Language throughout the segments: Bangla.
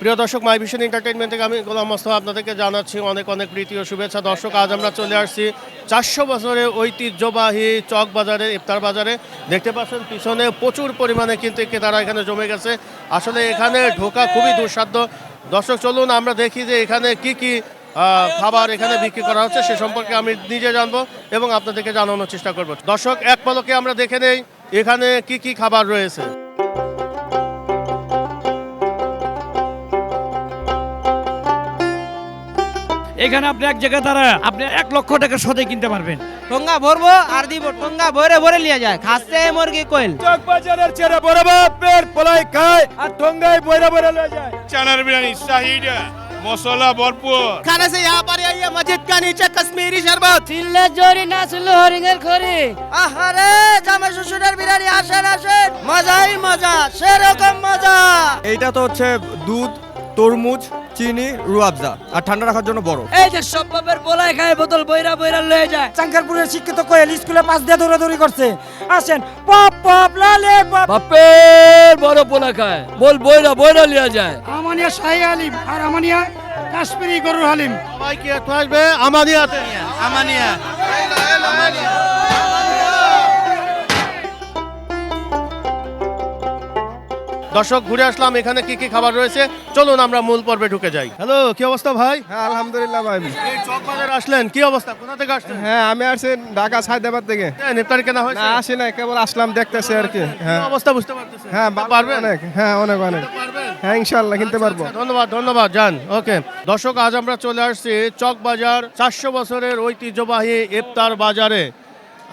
প্রিয় দর্শক মাই ভিশন এন্টারটেইনমেন্ট থেকে আমি গোলাম মোস্তফা আপনাদেরকে জানাচ্ছি অনেক অনেক প্রীতি ও শুভেচ্ছা। দর্শক, আজ আমরা চলে আসছি চারশো বছরের ঐতিহ্যবাহী চক বাজারে, ইফতার বাজারে। দেখতে পাচ্ছেন, পিছনে প্রচুর পরিমাণে কিন্তু ক্রেতারা এখানে জমে গেছে। আসলে এখানে ঢোকা খুবই দুঃসাধ্য। দর্শক, চলুন আমরা দেখি যে এখানে কি কি খাবার এখানে বিক্রি করা হচ্ছে, সে সম্পর্কে আমি নিজে জানব এবং আপনাদেরকে জানানোর চেষ্টা করব। দর্শক, এক পলকে আমরা দেখে নেই, এখানে কি কি খাবার রয়েছে। এখানে আপনি এক জায়গায় দ্বারা আপনি এক লক্ষ টাকা সদে কিনতে পারবেন। টঙ্গা ভরবো আর দিব টঙ্গা ভরে ভরে নিয়ে যায়। খাসে মুরগি কোয়েল। চক বাজারের ছেড়ে বরাবর পেট পোলাই খায় আর টঙ্গায় ভরে ভরে নিয়ে যায়। চানার বিরিয়ানি শাহিদ মশলা ভরপুর। খানে সে ইয়া পারে আইয়া মসজিদ কা নিচে কাশ্মীরি শরবত। চিল্লে জোরি না শুনলো হরিঙ্গের খরি আহারে জামে শ্বশুরের বিরিয়ানি আসেন আসেন। মজাই মজা সেরকম মজা। এইটা তো হচ্ছে দুধ তরমুজ চিনি রুয়াবজা। আর ঠান্ডা রাখার জন্য বড় এই যে সব বাপের পোলাই খায় বোতল বইরা বইরা লয়ে যায়। চাঙ্কারপুরের শিক্ষিত কোয়েল স্কুলে পাশ দিয়ে দৌড়াদৌড়ি করছে। আসেন পপ পপ লালে পপ। বাপের বড় পোলা খায়। বল বইরা বইরা লিয়া যায়। আমানিয়া শাহী হালিম আর আমানিয়া কাশ্মীরি গরুর হালিম। সবাই কি একটু আসবে আমাদিয়াতে আমানিয়া। দর্শক ঘুরে আসলাম এখানে কি কি খাবার রয়েছে? চলুন আমরা মূল পর্বে ঢুকে যাই। হ্যালো কি অবস্থা ভাই? হ্যাঁ আলহামদুলিল্লাহ ভাই। এই চক আসলেন কি অবস্থা? কোথা থেকে আসছেন? হ্যাঁ আমি আসছি ঢাকা সায়দাবাদ থেকে। নেতারি কেনা হয়েছে? না আসি নাই কেবল আসলাম দেখতেছি আর কি। হ্যাঁ। অবস্থা বুঝতে পারতেছেন? হ্যাঁ পারবেন পারবেন? অনেক হ্যাঁ অনেক অনেক। পারবেন? হ্যাঁ ইনশাল্লাহ কিনতে পারব। আচ্ছা, ধন্যবাদ ধন্যবাদ যান ওকে। দর্শক আজ আমরা চলে আসছি চক বাজার চারশো বছরের ঐতিহ্যবাহী ইফতার বাজারে।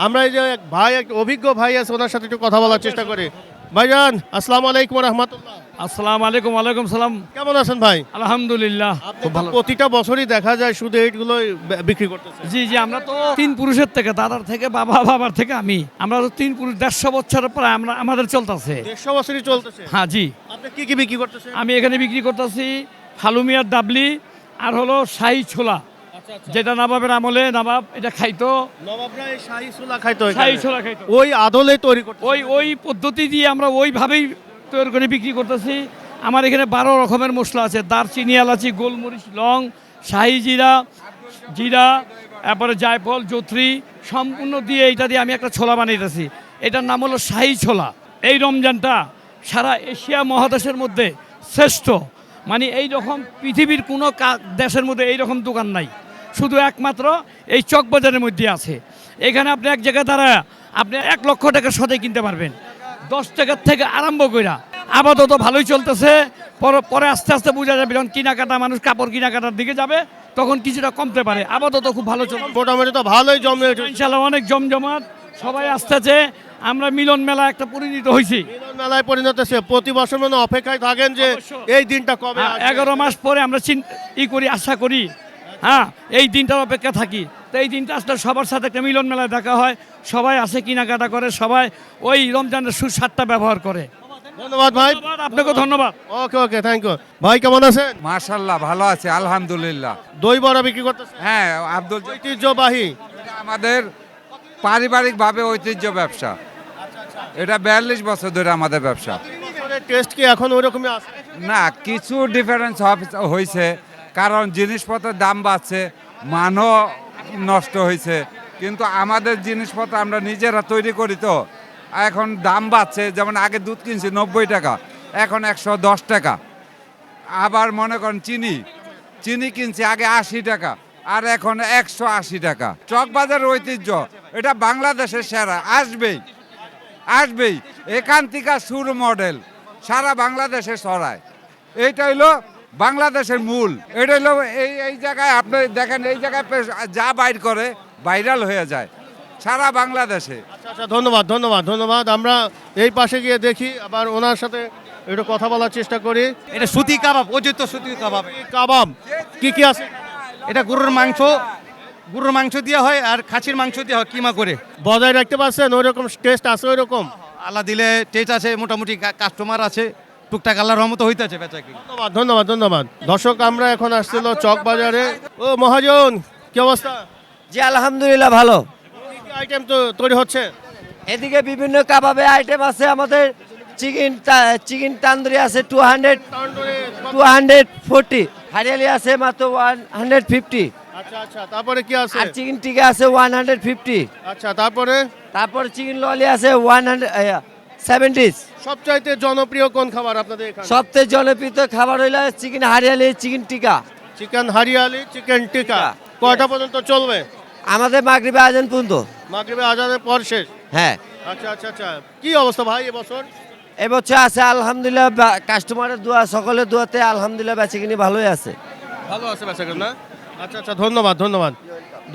আমরা এই যে এক ভাই এক অভিজ্ঞ ভাই আছে ওনার সাথে একটু কথা বলার চেষ্টা করি। ভাইজান আসসালামু আলাইকুম রহমতুল্লাহ। আসসালামু আলাইকুম ওয়ালাইকুম সালাম। কেমন আছেন ভাই? আলহামদুলিল্লাহ। খুব ভালো। প্রতিটা বছরই দেখা যায় শুধু এইগুলো বিক্রি করতেছে জি জি আমরা তো তিন পুরুষের থেকে দাদার থেকে বাবা বাবার থেকে আমি। আমরা তো তিন পুরুষ দেড়শো বছর প্রায় আমরা আমাদের চলতেছে। দেড়শো বছরই চলতেছে। হ্যাঁ জি। আপনি কি কি বিক্রি করতেছেন? আমি এখানে বিক্রি করতেছি ফালুমিয়ার ডাবলি আর হলো শাহি ছোলা। যেটা নবাবের আমলে নবাব এটা খাইতো। নবাবরা এই শাহী ছোলা খাইতো এখানে। ছোলা খাইতো। ওই আদলে তৈরি করতে ওই ওই পদ্ধতি দিয়ে আমরা ওইভাবেই তৈরি করে বিক্রি করতেছি। আমার এখানে বারো রকমের মশলা আছে। দারচিনি এলাচি গোলমরিচ লং শাহি জিরা জিরা তারপরে জায়ফল জোত্রি সম্পূর্ণ দিয়ে এইটা দিয়ে আমি একটা ছোলা বানাইতেছি। এটার নাম হলো শাহি ছোলা। এই রমজানটা সারা এশিয়া মহাদেশের মধ্যে শ্রেষ্ঠ। মানে এই রকম পৃথিবীর কোনো দেশের মধ্যে এই রকম দোকান নাই। শুধু একমাত্র এই চকবাজারের মধ্যে আছে। এখানে আপনি এক জায়গায় দাঁড়া আপনি এক লক্ষ টাকা সদাই কিনতে পারবেন। দশ টাকার থেকে আরম্ভ কইরা আপাতত ভালোই চলতেছে। পরে আস্তে আস্তে বোঝা যাবে যখন কেনাকাটা মানুষ কাপড় কেনাকাটার দিকে যাবে তখন কিছুটা কমতে পারে। আপাতত খুব ভালো চলছে মোটামুটি তো ভালোই জমে ইনশাল্লাহ অনেক জমজমাট। সবাই আসতেছে আমরা মিলন মেলা একটা পরিণত হয়েছি। মিলন মেলায় পরিণত হয়েছে। প্রতি বছর মানে অপেক্ষায় থাকেন যে এই দিনটা কবে হ্যাঁ, এগারো মাস পরে আমরা ই করি আশা করি হ্যাঁ এই দিনটার অপেক্ষা থাকি। তো এই দিনটা আসলে সবার সাথে একটা মিলন মেলায় দেখা হয়। সবাই আসে কেনাকাটা করে সবাই ওই রমজানের সুস্বাদটা ব্যবহার করে। ধন্যবাদ ভাই। আপনাকে ধন্যবাদ। ওকে ওকে থ্যাংক ইউ ভাই কেমন আছেন? মাশাল্লাহ ভালো আছে আলহামদুলিল্লাহ। দই বড়া বিক্রি করতেছেন? হ্যাঁ আব্দুল ঐতিহ্যবাহী। আমাদের পারিবারিকভাবে ঐতিহ্য ব্যবসা। এটা বিয়াল্লিশ বছর ধরে আমাদের ব্যবসা। টেস্ট কি এখন ওই রকমই আছে? না কিছু ডিফারেন্স হয়েছে কারণ জিনিসপত্রের দাম বাড়ছে, মানও নষ্ট হয়েছে। কিন্তু আমাদের জিনিসপত্র আমরা নিজেরা তৈরি করি তো। এখন দাম বাড়ছে, যেমন আগে দুধ কিনছি নব্বই টাকা, এখন একশো দশ টাকা। আবার মনে করেন চিনি চিনি কিনছি আগে আশি টাকা, আর এখন একশো আশি টাকা। চকবাজার ঐতিহ্য, এটা বাংলাদেশের সেরা, আসবেই আসবেই। এখান থেকে সুর মডেল, সারা বাংলাদেশে সরায় এইটা হইল বাংলাদেশের মূল। এটা হইল এই এই জায়গায় আপনি দেখেন এই জায়গায় যা বাইর করে ভাইরাল হয়ে যায় সারা বাংলাদেশে। আচ্ছা আচ্ছা ধন্যবাদ ধন্যবাদ ধন্যবাদ। আমরা এই পাশে গিয়ে দেখি আবার ওনার সাথে একটু কথা বলার চেষ্টা করি। এটা সুতি কাবাব অযোধ্য সুতি কাবাব। কাবাব কি কি আছে? এটা গরুর মাংস গরুর মাংস দেওয়া হয় আর খাসির মাংস দেওয়া হয় কিমা করে। বজায় রাখতে পারছেন ওই রকম টেস্ট আছে ওই রকম আল্লাহ দিলে টেস্ট আছে মোটামুটি কাস্টমার আছে। টুকটাক আল্লাহর রহমত হইতে আছে ধন্যবাদ ধন্যবাদ ধন্যবাদ। দর্শক আমরা এখন আসছিল চক বাজারে। ও মহাজন কি অবস্থা? জি আলহামদুলিল্লাহ ভালো। আইটেম তো তৈরি হচ্ছে? এদিকে বিভিন্ন কাবাবে আইটেম আছে আমাদের চিকেন চিকেন তান্দুরি আছে two hundred two hundred forty hariyali আছে মাত্র ওয়ান হান্ড্রেড ফিফটি আচ্ছা আচ্ছা তারপরে কি আছে? আর চিকেন টিকা আছে ওয়ান হান্ড্রেড ফিফটি আচ্ছা তারপরে? তারপরে চিকেন ললি আছে ওয়ান হান্ড্রেড সেভেন্টিস সবচাইতে জনপ্রিয় কোন খাবার আপনাদের এখানে? সবথেকে জনপ্রিয় খাবার হইল chicken hariyali chicken tikka. Chicken hariyali chicken tikka. কয়টা পর্যন্ত চলবে? আমাদের মাগরিবে আজান পর্যন্ত। মাগরিবে আজানের পর শেষ? হ্যাঁ। আচ্ছা আচ্ছা আচ্ছা। কি অবস্থা ভাই এবছর? এবছর আছে আলহামদুলিল্লাহ কাস্টমারের দোয়া সকলের দোয়াতে আলহামদুলিল্লাহ বেচে কিনি ভালোই আছে। ভালো আছে বেচা না আচ্ছা আচ্ছা ধন্যবাদ ধন্যবাদ।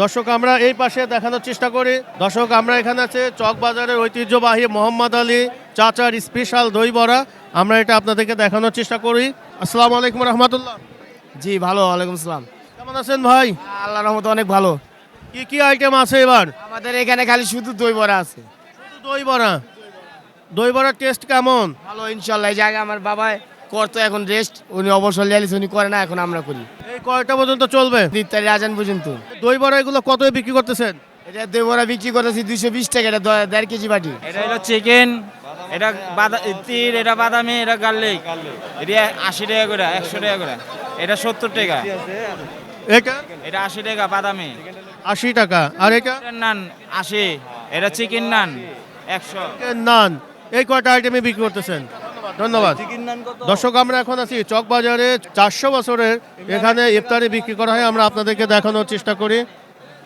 দর্শক আমরা এই পাশে দেখানোর চেষ্টা করি। দর্শক আমরা এখানে আছে চক বাজারের ঐতিহ্যবাহী মোহাম্মদ আলী চাচার স্পেশাল দই বড়া। আমরা এটা আপনাদেরকে দেখানোর চেষ্টা করি। আসসালামু আলাইকুম রহমতুল্লাহ। জি ভালো ওয়ালাইকুম আসসালাম। কেমন আছেন ভাই? আল্লাহ রহমত অনেক ভালো। কি কি আইটেম আছে এবার? আমাদের এখানে খালি শুধু দই বড়া আছে। শুধু দই বড়া। দই বড়ার টেস্ট কেমন? ভালো ইনশাল্লাহ। এই জায়গায় আমার বাবা করতো এখন রেস্ট উনি অবসর লিয়ালিস উনি করে না এখন আমরা করি। এই কয়টা পর্যন্ত চলবে? ইত্যাদি আজান পর্যন্ত। দই বড়া এগুলো কত বিক্রি করতেছেন? এটা দই বড়া বিক্রি করতেছি দুইশো বিশ টাকা এটা দ- দেড় কেজি বাটি। এটা হলো চিকেন এটা বাদা তির এটা বাদামি এটা গার্লিক এটা আশি টাকা করে একশো টাকা করে। এটা সত্তর টাকা। এটা এটা আশি টাকা বাদামি। আশি টাকা। আর এটা এটার নান আশি। এটা চিকেন নান একশো। নান এই কয়টা আইটেমে বিক্রি করতেছেন? ধন্যবাদ। দর্শক আমরা এখন আছি চক বাজারে চারশো বছরের এখানে ইফতারি বিক্রি করা হয় আমরা আপনাদেরকে দেখানোর চেষ্টা করি।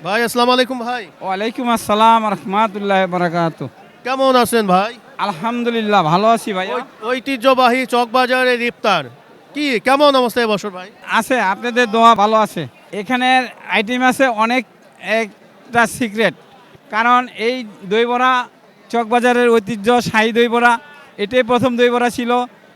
ভাই আসসালামু আলাইকুম ভাই। ওয়ালাইকুম আসসালাম রহমতুল্লাহ বারাকাত কেমন আছেন ভাই? আলহামদুলিল্লাহ ভালো আছি ভাই ঐতিহ্যবাহী চক বাজারের ইফতার। কি কেমন অবস্থা এবছর ভাই? আছে আপনাদের দোয়া ভালো আছে। এখানের আইটেম আছে অনেক একটা সিক্রেট কারণ এই দই বড়া চকবাজারের ঐতিহ্য শাহী দই বড়া এটাই প্রথম দই বড়া ছিল।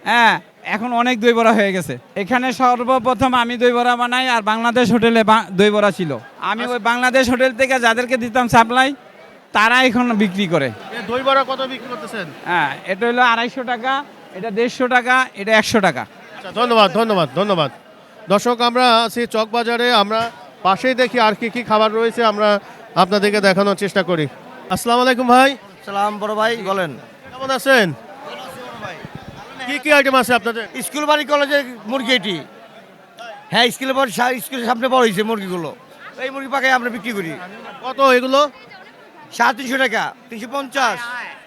হ্যাঁ এখন অনেক দই বড়া হয়ে গেছে। এখানে সর্বপ্রথম আমি দই বড়া বানাই আর বাংলাদেশ হোটেলে বা- দই বড়া ছিল। আমি ওই বাংলাদেশ হোটেল থেকে যাদেরকে দিতাম সাপ্লাই তারা এখন বিক্রি করে। দই বড়া কত বিক্রি করতেছেন? হ্যাঁ এটা হলো আড়াইশো টাকা এটা দেড়শো টাকা এটা একশো টাকা। আচ্ছা ধন্যবাদ ধন্যবাদ ধন্যবাদ। দর্শক আমরা আছি চক বাজারে আমরা পাশেই দেখি আর কি কি খাবার রয়েছে আমরা আপনাদেরকে দেখানোর চেষ্টা করি। আসসালামু আলাইকুম ভাই। সালাম বড় ভাই বলেন। কেমন আছেন? কি কি আইটেম আছে আপনাদের? স্কুল বাড়ি কলেজের মুরগি এটি। হ্যাঁ স্কুলের পর স্কুলের সামনে বড় হয়েছে মুরগিগুলো। এই মুরগি পাকে আমরা বিক্রি করি। কত এগুলো? সাড়ে তিনশো টাকা তিনশো পঞ্চাশ।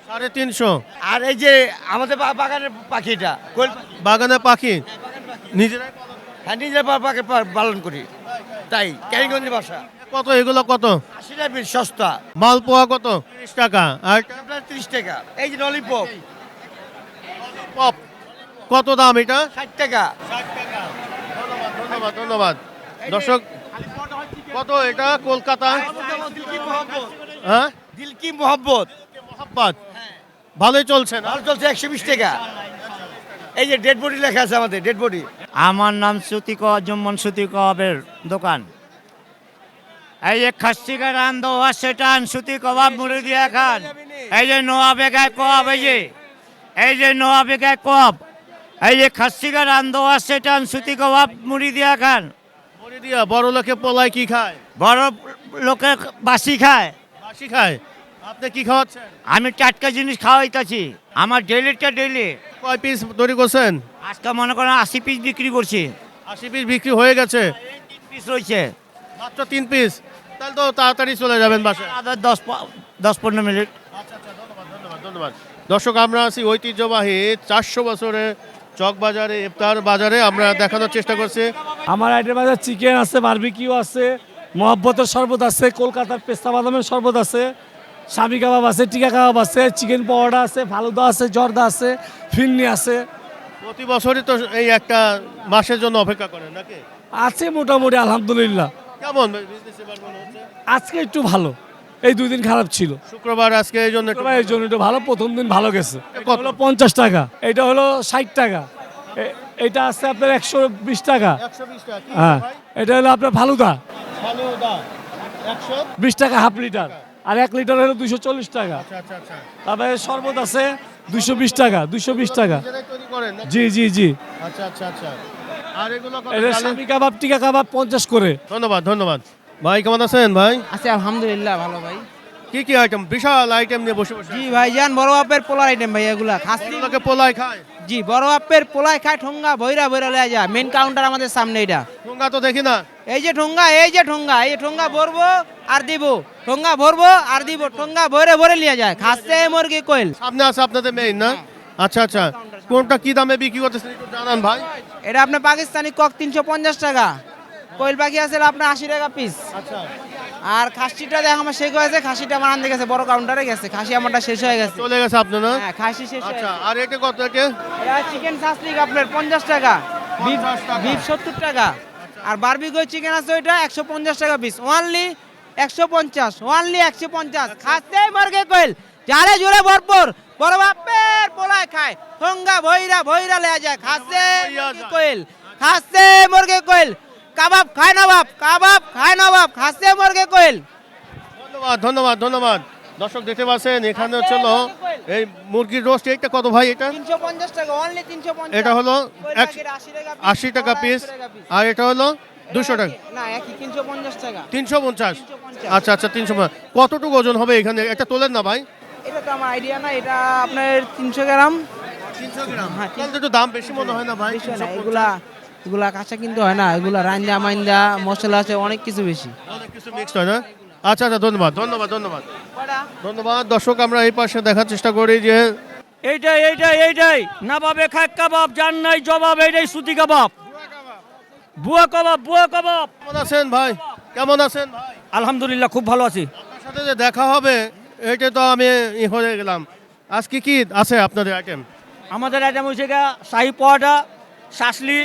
সাড়ে তিনশো। আর এই যে আমাদের বাগানের পাখি এটা কোয়েল পাখি। নিজেরাই হ্যাঁ নিজের পাখি। পালন করি। তাই ক্যারিগঞ্জের বাসা। কত এগুলো কত? আশি টাকা সস্তা। মালপোয়া কত? তিরিশ টাকা। আর ত্রিশ টাকা। এই যে ললিপপ। পপ কত দাম এটা? ষাট টাকা। ধন্যবাদ ধন্যবাদ। দর্শক কত এটা? কলকাতা? হ্যাঁ? দিলকি মোহাম্মদ। মোহাম্মদ। ভালোই চলছে না? ভালো চলছে একশো বিশ টাকা। এই যে ডেড বডি লেখা আছে আমাদের ডেড বডি আমার নাম সুতি কওয়াব জম্মন সুতি কবাবের দোকান। এই যে খাসি রান দোয়া সেটান সুতি কবাব মুড়ি দিয়া খান এই যে নোয়া বেগায় কবাব এই যে। এই যে নোয়া বেগায় কবাব এই যে খাসি কা রান দোয়া সেটান সুতি কবাব মুড়ি দিয়া খান। মুড়ি দিয়া বড় লোকে পোলায় কি খায়? বড় লোকে বাসি খায়। বাসি খায়? আপনি কি খাওয়াচ্ছেন? আমি টাটকা জিনিস খাওয়াইতেছি আমার ডেলিটা ডেলি কয় পিস তৈরি করছেন? আজকে মনে করেন আশি পিস বিক্রি করছি। আশি পিস বিক্রি হয়ে গেছে। তিন পিস রয়েছে মাত্র তিন পিস। তাহলে তো তাড়াতাড়ি চলে যাবেন বাসায়। আবার দশ প- দশ পনেরো মিনিট। ধন্যবাদ ধন্যবাদ। দর্শক আমরা আছি ঐতিহ্যবাহী চারশো বছরের চক বাজারে ইফতার বাজারে আমরা দেখানোর চেষ্টা করছি। আমার আইটেম আছে চিকেন আছে বারবিকিউ আছে মহব্বতের শরবত আছে কলকাতার পেস্তা বাদামের শরবত আছে স্বামী কাবাব আছে টিকা কাবাব আছে চিকেন পকোড়া আছে ফালুদা আছে জর্দা আছে ফিরনি আছে। প্রতি বছরই তো এই একটা মাসের জন্য অপেক্ষা করেন নাকি? আছে মোটামুটি আলহামদুলিল্লাহ। কেমন? মনে আজকে একটু ভালো। এই দুই দিন খারাপ ছিল শুক্রবার আজকে এই জন্য এই জন্য একটু ভালো প্রথম দিন ভালো গেছে কত? হলো পঞ্চাশ টাকা এটা হলো ষাট টাকা এটা আছে আপনার একশো বিশ টাকা 120 টাকা। হ্যাঁ এটা হলো আপনার ফালুদা। 100? বিশ টাকা হাফ লিটার আর এক লিটার হলো দুশো চল্লিশ টাকা আচ্ছা, আচ্ছা, আচ্ছা। তারপরে শরবত আছে দুশো বিশ টাকা দুশো বিশ টাকা? জি জি জি আচ্ছা আচ্ছা আচ্ছা আর এগুলো? কাবাব টিকা কাবাব পঞ্চাশ করে ধন্যবাদ ধন্যবাদ ভাই কেমন আছেন ভাই? আচ্ছা আলহামদুলিল্লাহ ভালো ভাই। কি কি আইটেম বিশাল আইটেম নিয়ে বসে বসে। জি ভাইজান বড় বাপের পোলার আইটেম ভাই এগুলা। খাসি। লোকে পোলাই খায়। জি বড় বাপের পোলায় খায় ঠোঙ্গা ভৈরা ভৈরা লয়ে যায়। মেন কাউন্টার আমাদের সামনে এটা। ঠোঙ্গা তো দেখি না। এই যে ঠোঙ্গা এই যে ঠোঙ্গা এই ঠোঙ্গা ভরবো আর দিব। ঠোঙ্গা ভরবো আর দিব। ঠোঙ্গা ভরে ভরে লিয়ে যায়। খাসে মুরগি কোয়েল। সামনে আছে আপনাদের মেইন না? আচ্ছা আচ্ছা। কোনটা কি দামে বিক্রি করতেছেন একটু জানান ভাই। এটা আপনার পাকিস্তানি কক তিনশো পঞ্চাশ টাকা। কোয়েল পাখি আছে আপনার আশি টাকা পিস আচ্ছা। আর খাসিটা দেখ আমার শেষ হয়েছে খাসিটা আমার আনতে গেছে বড় কাউন্টারে গেছে। খাসি আমারটা শেষ হয়ে গেছে। চলে গেছে আপনার না? হ্যাঁ খাসি শেষ আচ্ছা আর এটা কত এটা? এটা চিকেন সাসলিক আপনার পঞ্চাশ টাকা। বিফ 50 টাকা। বিফ সত্তর টাকা। আর বারবিকিউ চিকেন আছে ওইটা একশো পঞ্চাশ টাকা পিস ওয়ানলি একশো পঞ্চাশ ওয়ানলি একশো পঞ্চাশ। খাসে মর্গে কইল যারে জোরে ভরপুর বড় বাপের পোলায় খায়। ঠোঙ্গা ভৈরা ভৈরা লেয়া যায়। খাসে মুরগি কইল খাসে মুরগে কইল কাবাব খায় নবাব কাবাব খায় নবাব খাসে মুরগে কইল ধন্যবাদ ধন্যবাদ ধন্যবাদ। দর্শক দেখতে পাচ্ছেন এখানে হচ্ছিল এই মুরগির রোস্ট এইটা কত ভাই এটা? এটা হলো আশি টাকা পিস আর এটা হলো দুশো টাকা। তিনশো পঞ্চাশ আচ্ছা আচ্ছা তিনশো কতটুকু ওজন হবে এখানে? এটা তোলেন না ভাই। এটা তো আমার আইডিয়া না এটা আপনার তিনশো গ্রাম। তিনশো গ্রাম? হ্যাঁ, তাহলে তো একটু দাম বেশি মনে হয় না ভাই এগুলা এগুলা কাঁচা কিন্তু হয় না এগুলা রান্দা মাইন্দা মশলা আছে অনেক কিছু বেশি। অনেক কিছু মিক্সড হয় না? আচ্ছা আচ্ছা ধন্যবাদ ধন্যবাদ ধন্যবাদ। ধন্যবাদ দর্শক আমরা এই পাশে দেখার চেষ্টা করি যে এইটাই এইটাই এইটাই। নাবাবে খাক কাবাব জান নাই জবাব এইটাই সুতি কাবাব। বুয়া কাবাব বুয়া কাবাব। কেমন আছেন ভাই? কেমন আছেন ভাই? আলহামদুলিল্লাহ খুব ভালো আছি। আপনার সাথে যে দেখা হবে এটা তো আমি ই হয়ে গেলাম। আজ কি কি আছে আপনাদের আইটেম আমাদের আইটেম হয়েছে গা শাহি পরোটা শাসলি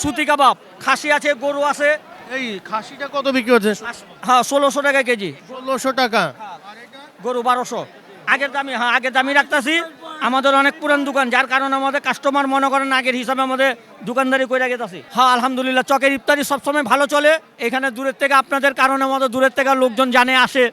সুতি কাবাব। খাসি আছে গরু আছে। এই খাসিটা কত বিক্রি হচ্ছে? হ্যাঁ ষোলোশো টাকা কেজি। ষোলোশো টাকা। গরু বারোশো। আগের দামি হ্যাঁ আগের দামি রাখতেছি। আমাদের অনেক পুরান দোকান যার কারণে আমাদের কাস্টমার মনে করেন আগের হিসাবে আমাদের দোকানদারি করে গেছি হ্যাঁ আলহামদুলিল্লাহ চকের ইফতারি সবসময় ভালো চলে। এখানে দূরের থেকে আপনাদের কারণে আমাদের দূরের থেকে লোকজন জানে আসে।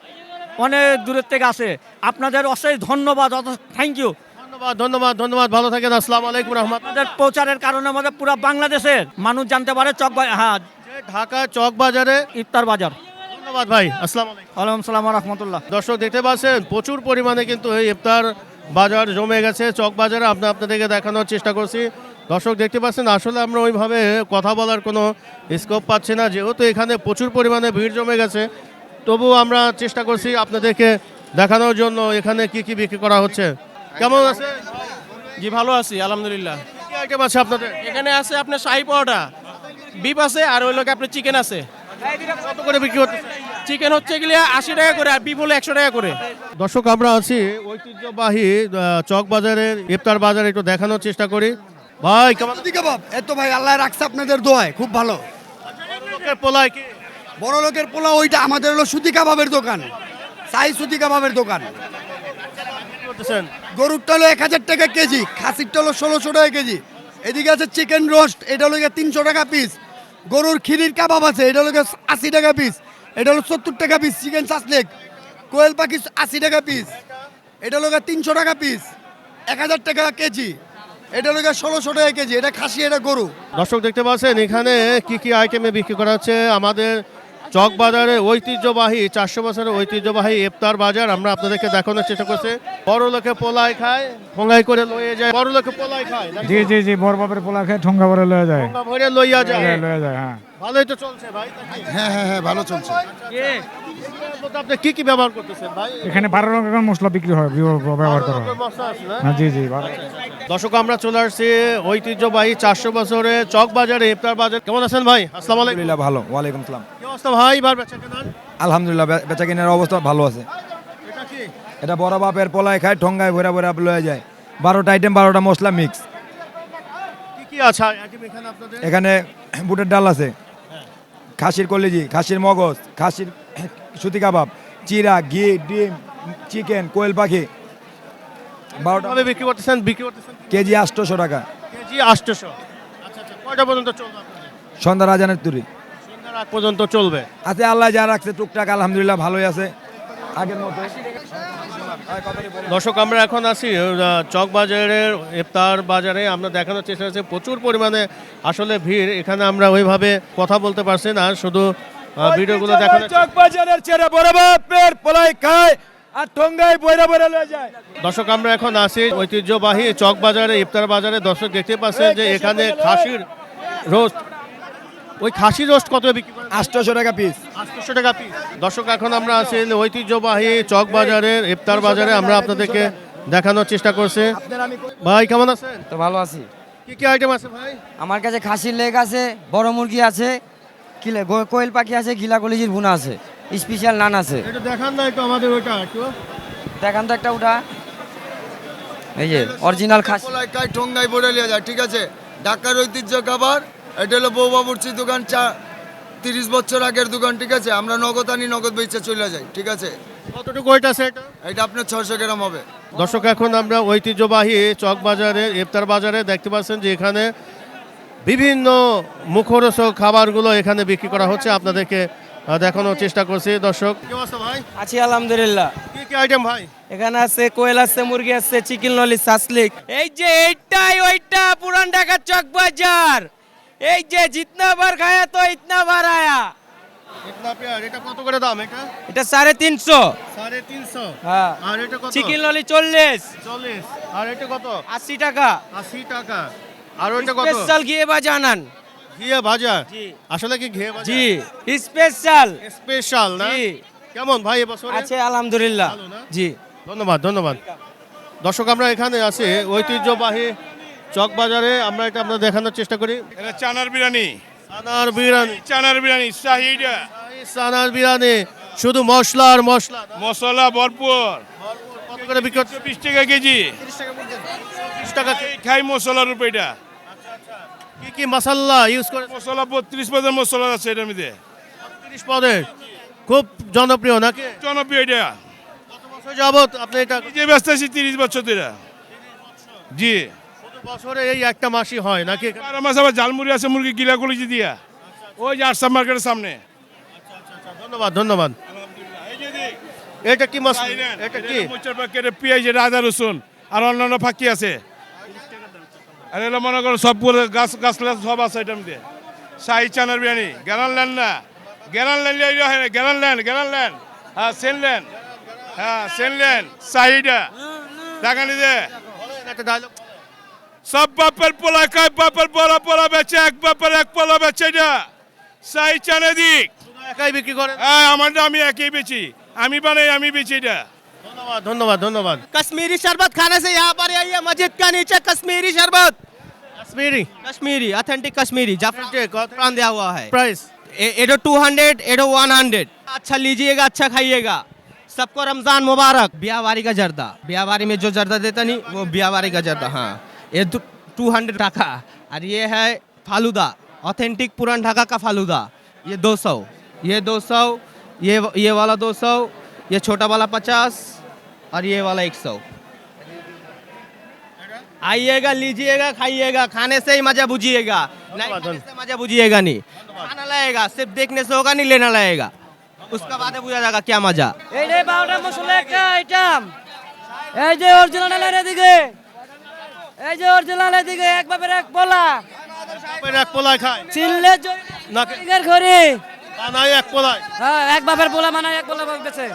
অনেক দূরের থেকে আসে। আপনাদের অশেষ ধন্যবাদ অত থ্যাংক ইউ ধন্যবাদ ধন্যবাদ ধন্যবাদ। ভালো থাকেন আসসালামু আলাইকুম রহমত প্রচারের কারণে আমাদের পুরো বাংলাদেশের মানুষ জানতে পারে চক হ্যাঁ ঢাকা চক বাজারে ইফতার বাজার। ধন্যবাদ ভাই আসসালামু আলাইকুম। ওয়ালাইকুম সালাম রহমতুল্লাহ। দর্শক দেখতে পাচ্ছেন প্রচুর পরিমাণে কিন্তু এই ইফতার বাজার জমে গেছে চক বাজারে। আমরা আপনাদেরকে দেখানোর চেষ্টা করছি। দর্শক দেখতে পাচ্ছেন আসলে আমরা ওইভাবে কথা বলার কোনো স্কোপ পাচ্ছি না। যেহেতু এখানে প্রচুর পরিমাণে ভিড় জমে গেছে তবু আমরা চেষ্টা করছি আপনাদেরকে দেখানোর জন্য এখানে কি কি বিক্রি করা হচ্ছে। কেমন আছে? জি ভালো আছি আলহামদুলিল্লাহ। কি আইটেম আছে আপনাদের? এখানে আছে আপনার শাহি পরোটা বিফ আছে আর ওই লোক আপনার চিকেন আছে। কত করে বিক্রি হচ্ছে? চিকেন হচ্ছে গেলে আশি টাকা করে আর বিফ হলো একশো টাকা করে। দর্শক আমরা আছি ঐতিহ্যবাহী চক বাজারের ইফতার বাজারে একটু দেখানোর চেষ্টা করি। ভাই কেমন কাবাব এত ভাই আল্লাহ রাখছে আপনাদের দোয়ায় খুব ভালো। পোলায় কি? বড় লোকের পোলা ওইটা আমাদের হলো সুতি কাবাবের দোকান। সাই সুতি কাবাবের দোকান। করতেছেন গরুরটা হলো এক হাজার টাকা কেজি খাসিরটা হলো ষোলোশো টাকা কেজি। এদিকে আছে চিকেন রোস্ট এটা হলো তিনশো টাকা পিস গরুর খিরির কাবাব আছে এটা হলো গিয়ে আশি টাকা পিস এটা হলো সত্তর টাকা পিস চিকেন সাসলেক কোয়েল পাখি আশি টাকা পিস এটা হলো তিনশো টাকা পিস এক হাজার টাকা কেজি। এটা হলো ষোলোশো টাকা কেজি এটা খাসি এটা গরু। দর্শক দেখতে পাচ্ছেন এখানে কি কি আইটেমে বিক্রি করা হচ্ছে? আমাদের চক বাজারে ঐতিহ্যবাহী চারশো বছরের ঐতিহ্যবাহী ইফতার বাজার আমরা আপনাদেরকে দেখানোর চেষ্টা করছি। বড় লোকে পোলাই খায় ঠোঙ্গাই করে লয়ে যায়। বড় লোকে পোলাই খায় জি জি জি বড় বাপের পোলা খায় ঠোঙ্গা ভরে লয়ে যায়। ঠোঙ্গা ভরে লইয়া যায়। লয়ে যায় হ্যাঁ। ভালোই তো চলছে ভাই হ্যাঁ হ্যাঁ হ্যাঁ ভালো চলছে। আপনি কি কি ব্যবহার করতেছেন ভাই? এখানে বারো রকমের মশলা বিক্রি হয় ব্যবহার করা হয়? হ্যাঁ জি জি দর্শক আমরা চলে আসছি ঐতিহ্যবাহী চারশো বছরে চক বাজারে ইফতার বাজার। কেমন আছেন ভাই? আসসালামু আলাইকুম। ভালো। ওয়ালাইকুম কি অবস্থা ভাই? এবার বেচা কেনার? আলহামদুলিল্লাহ বেচা কেনার অবস্থা ভালো আছে। এটা কি? এটা বড় বাপের পোলায় খায় ঠোঙ্গায় ভরা ভরা লয়ে যায়। বারোটা আইটেম বারোটা মশলা মিক্স কি কি আছে? এখানে আপনাদের? এখানে বুটের ডাল আছে। খাসির কলিজি খাসির মগজ খাসির সুতি কাবাব চিরা ঘি ডিম চিকেন কোয়েল পাখি। বারোটা বিক্রি করতেছেন? বিক্রি করতেছেন কেজি আটশোশো টাকা। কেজি আটশোশো। আচ্ছা আচ্ছা কয়টা পর্যন্ত চলবে সন্ধ্যা রাজানের তুরি। পর্যন্ত চলবে। আছে আল্লাহ যা রাখছে টুকটাক আলহামদুলিল্লাহ ভালোই আছে। আগের মতো। দর্শক আমরা এখন আছি চক বাজারের ইফতার বাজারে। আমরা দেখানোর চেষ্টা করছি প্রচুর পরিমাণে আসলে ভিড়। এখানে আমরা ওইভাবে কথা বলতে পারছি না শুধু ভিডিওগুলো দেখানোর চক বাজারের ছেড়ে বড় বাপের খায় আর ঠোঙ্গায় বইরা বইরা লয়ে যায়। দর্শক আমরা এখন আছি ঐতিহ্যবাহী চক বাজারে ইফতার বাজারে। দর্শক দেখতে পাচ্ছেন যে এখানে খাসির রোস্ট। ওই খাসি রোস্ট কত বিক্রি করেন? আটশোশো টাকা পিস আটশো টাকা পিস দর্শক এখন আমরা আছি ঐতিহ্যবাহী চক বাজারের ইফতার বাজারে। আমরা আপনাদেরকে দেখানোর চেষ্টা করছি। ভাই কেমন আছেন? তো ভালো আছি। কি কি আইটেম আছে ভাই? আমার কাছে খাসির লেগ আছে বড় মুরগি আছে কিলে কোয়েল পাখি আছে ঘিলা কলিজির ভুনা আছে স্পেশাল নান আছে। একটু দেখান না একটু আমাদের ওইটা একটু। দেখান তো একটা উঠা এই যে অরিজিনাল খাসি। ঠোঙ্গায় বলে লিয়ে যায় ঠিক আছে? ঢাকার ঐতিহ্য খাবার এটা হলো বউ বাবুর্চি দোকান চা তিরিশ বছর আগের দোকান ঠিক আছে? আমরা নগদ আনি নগদ বেচে চলে যাই ঠিক আছে? কতটুকু ওইটা আছে এটা? এটা আপনার ছয়শো গ্রাম হবে। দর্শক এখন আমরা ঐতিহ্যবাহী চক বাজারে ইফতার বাজারে দেখতে পাচ্ছেন যে এখানে বিভিন্ন মুখরোচক খাবারগুলো এখানে বিক্রি করা হচ্ছে। আপনাদেরকে দেখানোর চেষ্টা করছি। দর্শক আছো ভাই? আছি আলহামদুলিল্লাহ। কি কি আইটেম ভাই? এখানে আছে কোয়েল আছে মুরগি আছে চিকেন ললি সাসলিক এই যে এইটাই ওইটা পুরান ঢাকার চক বাজার। এই যে জিতনা বার খায়া তো ইতনা বার আয়া। ইতনা পেয়ার এটা কত করে দাম এটা? এটা সাড়ে তিনশো। সাড়ে তিনশো। হ্যাঁ। আর এটা কত? চিকেন ললি চল্লিশ। চল্লিশ। আর এটা কত? আশি টাকা। আশি টাকা। আর ওইটা কত? স্পেশাল ঘিয়ে বাজানান ঘিয়ে ভাজা? জি। আসলে কি ঘিয়ে ভাজা? জি স্পেশাল। স্পেশাল না? কেমন ভাই এবছর? আছে আলহামদুলিল্লাহ। জি। ধন্যবাদ ধন্যবাদ। দর্শক আমরা এখানে আছি ঐতিহ্যবাহী চক বাজারে আমরা এটা আমরা দেখানোর চেষ্টা করি। এটা চানার বিরিয়ানি। চানার বিরিয়ানি। চানার বিরিয়ানি শাহিটা চানার বিরিয়ানি। শুধু মশলা আর মশলা মশলা ভরপুর। কত করে বিক্রি হচ্ছে? বিশ টাকা কেজি। বিশ টাকা খাই মশলার উপর এটা। কি কি মশলা ইউজ করে? মশলা বত্রিশ পদের মশলা আছে এটার মধ্যে। তিরিশ পদের। খুব জনপ্রিয় নাকি? জনপ্রিয় এটা। কত বছর যাবত আপনি এটা নিজে ব্যস্ত আছি তিরিশ বছর ধরে। জি। বছরে এই একটা মাসই হয় নাকি? আর মাছ আবার ঝালমুড়ি আছে মুরগি গিলা কলিজি দিয়া। ওই যে আটসা মার্কেটের সামনে। ধন্যবাদ ধন্যবাদ। এটা কি মাছ? এটা কি? মোচার প্যাকেটে পেঁয়াজ এটা আদা রসুন আর অন্যান্য ফাঁকি আছে। আর এগুলো মনে করো সব গাছ গাছলা সব আছে এটার মধ্যে শাহি চানার বিরিয়ানি গ্যারান ল্যান্ড না। গ্যারান ল্যান্ড হয় না গ্যারান ল্যান্ড গ্যারান ল্যান্ড হ্যাঁ সেন ল্যান্ড হ্যাঁ সেন ল্যান্ড শাহিটা। একটা dialogue সব বাপের পোলা খায় বাপের পোলা পোলা বেচে এক বাপের এক পোলা বেচে এটা শাহি চানে দিক একাই বিক্রি করেন হ্যাঁ আমারটা আমি একই বেচি আমি বানাই আমি বেচি এটা ধন্যবাদ ধন্যবাদ ধন্যবাদ कश्मीरी शरबत खाने से यहाँ पर आइए मस्जिद का नीचे कश्मीरी शरबत কাশ্মীরি कश्मीरी ऑथेंटिक कश्मीरी जाफरान दिया हुआ है প্রাইস एडो टू हंड्रेड एडो वन हंड्रेड अच्छा लीजिएगा अच्छा खाइएगा सबको रमजान मुबारक बियावारी का जर्दा बियावारी में जो जर्दा देता नहीं वो बियावारी का जर्दा हाँ ये टू हंड्रेड टाका और ये है फालूदा ऑथेंटिक पुरान ढाका का फालूदा ये दो सौ ये दो सौ ये ये वाला दो सौ ये छोटा वाला पचास और ये वाला एक सौ आइएगा लीजिएगा खाइएगा खाने से ही मजा बुझिएगा नहीं खाने से मजा बुझिएगा नहीं खाना लगेगा सिर्फ देखने से होगा नहीं लेना लगेगा उसका बाद बुझा जाएगा क्या मजा এই রে বারোটা মশলা একটা আইটেম এই যে অরিজিনাল এদিকে এই যে অরিজিনাল এদিকে এক বাপের এক পোলা। বাপের এক পোলায় খায়। চিনলে নাকি জরিগের ঘড়ি। বানাই এক পোলায়। হ্যাঁ এক বাপের পোলা মানে এক পোলা বেছে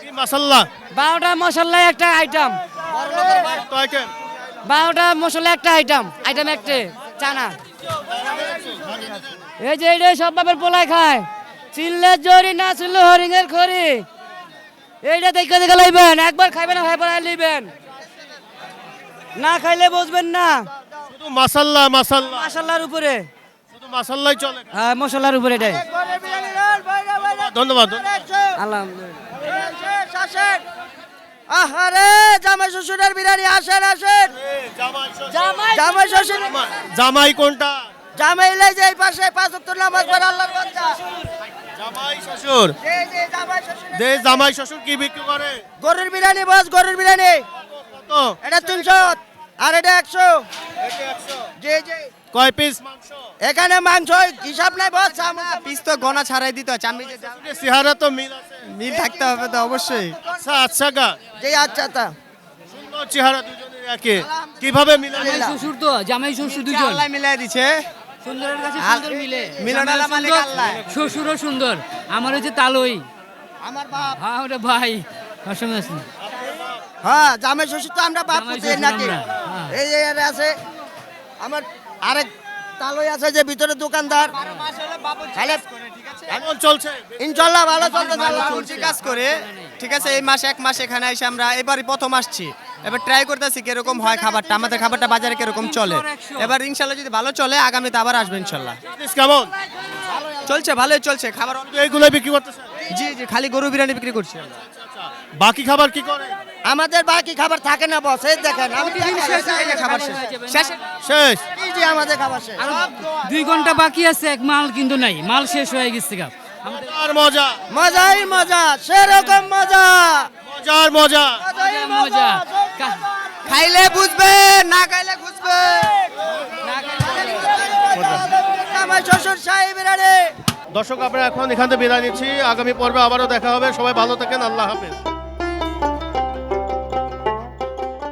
কি মশলা বারোটা মশলা একটা আইটেম। বারোটা মশলা একটা আইটেম। আইটেম একটা চানা। এই যে এইটা সব বাপের পোলায় খায়। চিনলে জরি না চিনলে হরিণের খড়ি এইটা দেখে দেখে লাইবেন একবার খাইবেন পরে লিবেন। না খাইলে বুঝবেন না। শুধু মাসাল্লা মাসাল্লা মশলার উপরে। শুধু মাসাল্লাই চলে। হ্যাঁ মশলার উপরে এটাই। ধন্যবাদ আলহামদুলিল্লাহ। আহারে জামাই শ্বশুরের বিরিয়ানি আসেন আসেন। জামাই জামাই শ্বশুর জামাই কোনটা? জামাই লাই যে এই পাশে পাঁচ ওয়াক্ত নামাজ পড়ে আল্লাহর বান্দা জামাই শ্বশুর। দে জামাই শ্বশুর কি বিক্রি করে? গরুর বিরিয়ানি বস গরুর বিরিয়ানি। এটা তিনশো। আর এটা একশো। জি জি। কয় পিস এখানে মাংস হিসাব নাই বস পিস তো গনা ছাড়াই দিত আমি সিহারা তো মিল আছে। মিল থাকতে হবে তো অবশ্যই। আচ্ছা আচ্ছা গা। জি আচ্ছা তা সুন্দর চেহারা দুজনের একে। কীভাবে শ্বশুর তো জামাই শ্বশুর দুজন। আল্লাহ মিলাই দিছে। সুন্দরের কাছে সুন্দর মিলে। মিলনালা মালিক আল্লাহ। শ্বশুরও সুন্দর। আমার হচ্ছে তালই। আমার বাপ। হ্যাঁ ওটা ভাই। হ্যাঁ জামাই শ্বশুর তো আমরা বাপ জামাই নাকি হ্যাঁ। এই যে এর আছে আমার আরেক তালই আছে যে ভিতরে দোকানদার। কেমন চলছে। ইনশাল্লাহ ভালো চলছে কাজ করে ঠিক আছে এই মাস এক মাস এখানে এসে আমরা এবারই প্রথম আসছি। এবার ট্রাই করতেছি কীরকম হয় খাবারটা আমাদের খাবারটা বাজারে কীরকম চলে। এবার ইনশাল্লাহ যদি ভালো চলে আগামীতে আবার আসবে ইনশাল্লাহ। কেমন? চলছে ভালোই চলছে খাবার এইগুলো বিক্রি করতেছেন? জি জি খালি গরু বিরিয়ানি বিক্রি করছি বাকি খাবার কি করে আমাদের বাকি খাবার থাকে না বস এই দেখেন খাবার শেষ। শেষ এই যে আমাদের খাবার শেষ। দুই ঘণ্টা বাকি আছে এক মাল কিন্তু নাই। মাল শেষ হয়ে গেছে গা। আর মজা। মজাই মজা সেরকম মজা। মজার মজা। মজা খাইলে বুঝবে না খাইলে খুঁজবে। জামাই শ্বশুর সাহেবের দর্শক আমরা এখন এখান থেকে বিদায় নিচ্ছি। আগামী পর্বে আবারও দেখা হবে। সবাই ভালো থাকেন। আল্লাহ হাফেজ।